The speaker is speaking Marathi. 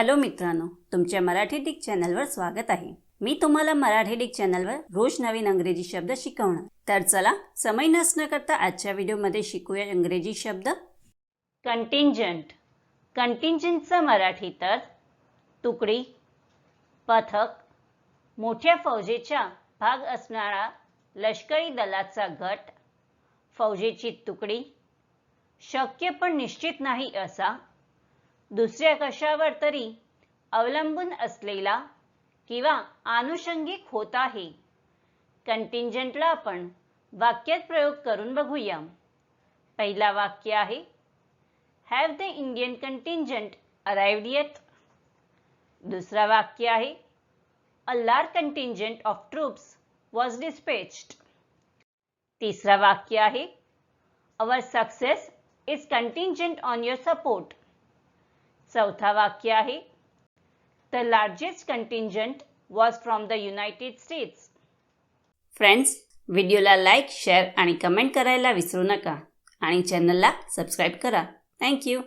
हॅलो मित्रांनो तुमच्या मराठी डिक चॅनलवर स्वागत आहे. मी तुम्हाला मराठी डिक चॅनलवर रोज नवीन अंग्रेजी शब्द शिकवणार. तर चला समय नसणं करता आजच्या व्हिडिओमध्ये शिकूया इंग्रजी शब्द. कंटिंजंट कंटिंजंटचा मराठी तर तुकडी पथक मोठ्या फौजेचा भाग असणारा लष्करी दलाचा गट फौजेची तुकडी शक्य पण निश्चित नाही असा दुसऱ्या कशावर तरी अवलंबून असलेला किंवा आनुषंगिक होत आहे. कंटिंजंटला आपण वाक्यात प्रयोग करून बघूया. पहिला वाक्य आहे have the Indian contingent arrived येत दुसरा वाक्य आहे a large contingent of troops was dispatched तिसरा वाक्य आहे our success is contingent on your support चौथा वाक्य आहे. The largest contingent was from the United States friends व्हिडिओला लाईक शेअर आणि कमेंट करायला विसरू नका. आणि चॅनलला सबस्क्राईब करा. थँक्यू